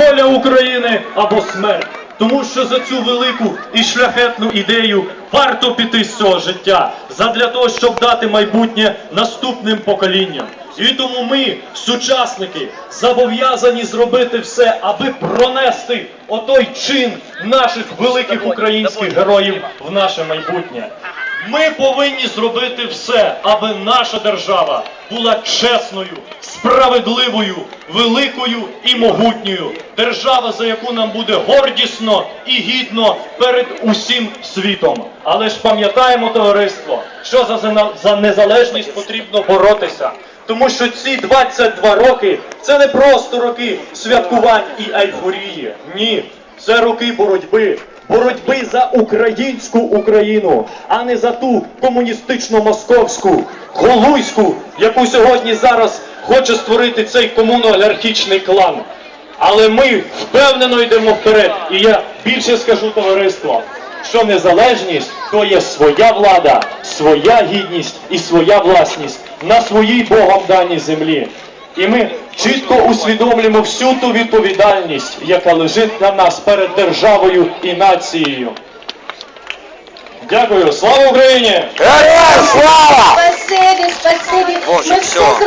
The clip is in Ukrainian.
воля України або смерть. Тому що за цю велику і шляхетну ідею варто піти з цього життя, задля того, щоб дати майбутнє наступним поколінням. І тому ми, сучасники, зобов'язані зробити все, аби пронести отой чин наших великих українських героїв в наше майбутнє. Ми повинні зробити все, аби наша держава була чесною, справедливою, великою і могутньою. Держава, за яку нам буде гордісно і гідно перед усім світом. Але ж пам'ятаємо, товариство, що за, за незалежність потрібно боротися. Тому що ці 22 роки це не просто роки святкувань і ейфорії. Ні, це роки боротьби. Боротьби за українську Україну, а не за ту комуністичну московську, голуйську, яку сьогодні зараз хоче створити цей комуно-олігархічний клан. Але ми впевнено йдемо вперед. І я більше скажу товариство, що незалежність то є своя влада, своя гідність і своя власність на своїй Богом даній землі. І ми чітко усвідомлюємо всю ту відповідальність, яка лежить на нас перед державою і нацією. Дякую, слава Україні! Героям слава! Спасибі, спасибі. Боже, все